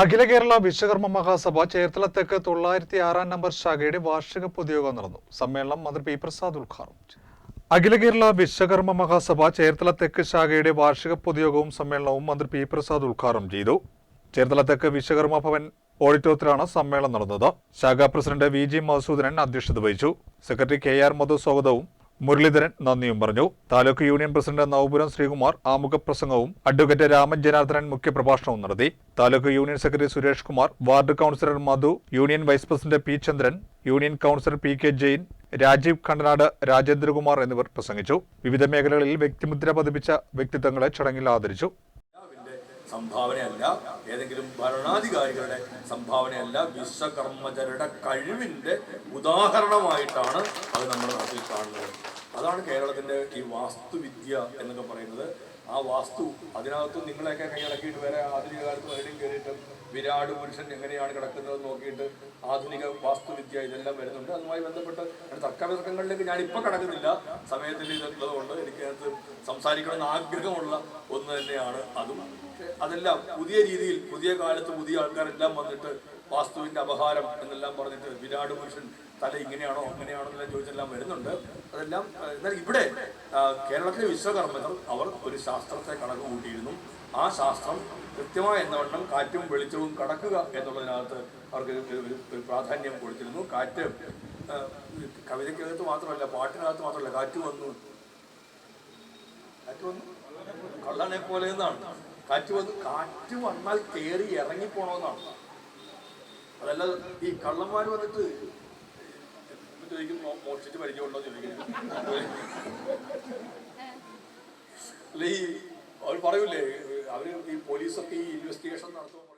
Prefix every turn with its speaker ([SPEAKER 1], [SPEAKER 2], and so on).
[SPEAKER 1] അഖില കേരള വിശ്വകർമ്മ മഹാസഭ ചേർത്തല തെക്ക് തൊള്ളായിരത്തി ആറാം നമ്പർ ശാഖയുടെ വാർഷിക പൊതുയോഗം നടന്നു. സമ്മേളനം മന്ത്രി പി പ്രസാദ് ഉദ്ഘാടനം. അഖില കേരള വിശ്വകർമ്മ മഹാസഭ ചേർത്തല തെക്ക് ശാഖയുടെ വാർഷിക പൊതുയോഗവും സമ്മേളനവും മന്ത്രി പി പ്രസാദ് ഉദ്ഘാടനം ചെയ്തു. ചേർത്തല തെക്ക് വിശ്വകർമ്മ ഭവൻ ഓഡിറ്റോറിയത്തിലാണ് സമ്മേളനം നടന്നത്. ശാഖാ പ്രസിഡന്റ് വി ജി മധുസൂദനൻ അധ്യക്ഷത വഹിച്ചു. സെക്രട്ടറി കെ ആർ മധു സ്വാഗതവും മുരളീധരൻ നന്ദിയും പറഞ്ഞു. താലൂക്ക് യൂണിയൻ പ്രസിഡന്റ് നവപുരം ശ്രീകുമാർ ആമുഖ പ്രസംഗവും അഡ്വക്കേറ്റ് രാമൻ ജനാർദ്ദനൻ മുഖ്യപ്രഭാഷണവും നടത്തി. Taluk union secretary Suresh Kumar ward councillor Madhu union vice president P Chandran union councillor P K Jain Rajeev Kandanad Rajendrakumar എന്നിവർ പ്രസംഗിച്ചു. വിവിധ മേഖലകളിൽ വ്യക്തിമുദ്ര പതിപ്പിച്ച വ്യക്തിത്വങ്ങളെ ചടങ്ങിൽ ആദരിച്ചു.
[SPEAKER 2] സംഭാവനയല്ല ഏതെങ്കിലും ഭരണാധികാരികളുടെ സംഭാവനയല്ല വിശ്വകർമ്മജരുടെ കഴിവിന്റെ ഉദാഹരണമായിട്ടാണ് അത് നമ്മുടെ നാട്ടിൽ കാണുന്നത്. അതാണ് കേരളത്തിന്റെ ഈ വാസ്തുവിദ്യ എന്നൊക്കെ പറയുന്നത്. ആ വാസ്തു അതിനകത്ത് നിങ്ങളെയൊക്കെ കൈയടക്കിയിട്ട് വരെ ആധുനിക കാലത്ത് വരടും കയറിയിട്ട് വിരാട് പുരുഷൻ എങ്ങനെയാണ് കിടക്കുന്നത് നോക്കിയിട്ട് ആധുനിക വാസ്തുവിദ്യ ഇതെല്ലാം വരുന്നുണ്ട്. അതുമായി ബന്ധപ്പെട്ട് തർക്കവിതർക്കങ്ങളിലേക്ക് ഞാൻ ഞാനിപ്പോൾ കടക്കുന്നില്ല. സമയത്തിൽ ഇതുള്ളത് കൊണ്ട് എനിക്കതിനകത്ത് സംസാരിക്കണമെന്ന് ആഗ്രഹമുള്ള ഒന്ന് തന്നെയാണ്. അതും അതെല്ലാം പുതിയ രീതിയിൽ പുതിയ കാലത്ത് പുതിയ ആൾക്കാരെല്ലാം വന്നിട്ട് വാസ്തുവിന്റെ അപഹാരം എന്നെല്ലാം പറഞ്ഞിട്ട് വിരാട് പുരുഷൻ തല ഇങ്ങനെയാണോ അങ്ങനെയാണോ എന്നെല്ലാം ചോദിച്ചെല്ലാം വരുന്നുണ്ട്. അതെല്ലാം എന്നാൽ ഇവിടെ കേരളത്തിലെ വിശ്വകർമ്മകൾ അവർ ഒരു ശാസ്ത്രത്തെ കണക്ക് കൂട്ടിയിരുന്നു. ആ ശാസ്ത്രം കൃത്യമായ എന്നവണ്ണം കാറ്റും വെളിച്ചവും കടക്കുക എന്നുള്ളതിനകത്ത് അവർക്ക് ഒരു- പ്രാധാന്യം കൊടുത്തിരുന്നു. കാറ്റ് കവിതയ്ക്കകത്ത് മാത്രമല്ല പാട്ടിനകത്ത് മാത്രമല്ല കാറ്റ് വന്നു. കാറ്റ് വന്നു? കള്ളനെ പോലെ എന്നാണ്. കാറ്റ് വന്നു. കാറ്റ് വന്നാൽ കയറി ഇറങ്ങിപ്പോണമെന്നാണ് അതല്ല ഈ കള്ളന്മാർ വന്നിട്ട് ചോദിക്കും "മോ- മോഷ്ടിച്ച് പരിചയമുണ്ടോ എന്ന് ചോദിക്കും. അല്ല ഈ അവർ പറയൂലേ അവർ ഈ പോലീസൊക്കെ ഈ ഇൻവെസ്റ്റിഗേഷൻ നടത്തുമ്പോൾ